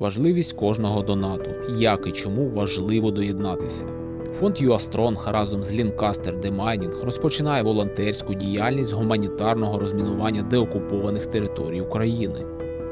Важливість кожного донату, як і чому важливо доєднатися. Фонд UAStrong разом з Lancaster Demining розпочинає волонтерську діяльність гуманітарного розмінування деокупованих територій України.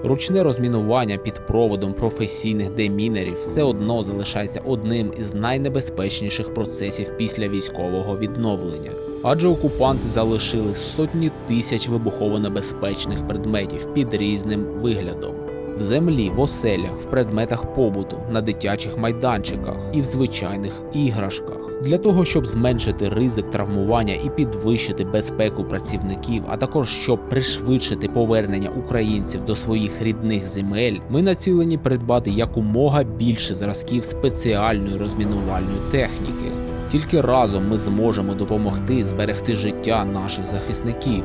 Ручне розмінування під проводом професійних демінерів все одно залишається одним із найнебезпечніших процесів після військового відновлення, адже окупанти залишили сотні тисяч вибухово-небезпечних предметів під різним виглядом. В землі, в оселях, в предметах побуту, на дитячих майданчиках і в звичайних іграшках. Для того, щоб зменшити ризик травмування і підвищити безпеку працівників, а також щоб пришвидшити повернення українців до своїх рідних земель, ми націлені придбати якомога більше зразків спеціальної розмінувальної техніки. Тільки разом ми зможемо допомогти зберегти життя наших захисників.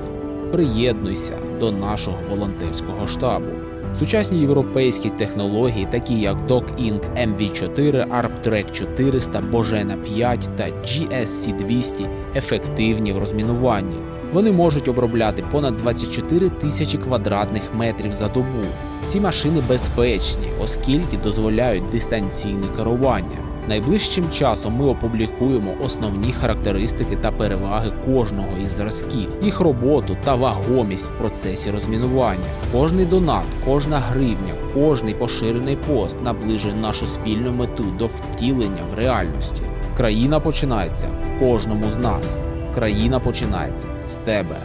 Приєднуйся до нашого волонтерського штабу. Сучасні європейські технології, такі як DocInc MV4, ArpTrack 400, Bojena 5 та GSC 200, ефективні в розмінуванні. Вони можуть обробляти понад 24 тисячі квадратних метрів за добу. Ці машини безпечні, оскільки дозволяють дистанційне керування. Найближчим часом ми опублікуємо основні характеристики та переваги кожного із зразків, їх роботу та вагомість в процесі розмінування. Кожний донат, кожна гривня, кожний поширений пост наближує нашу спільну мету до втілення в реальності. Країна починається в кожному з нас. Країна починається з тебе.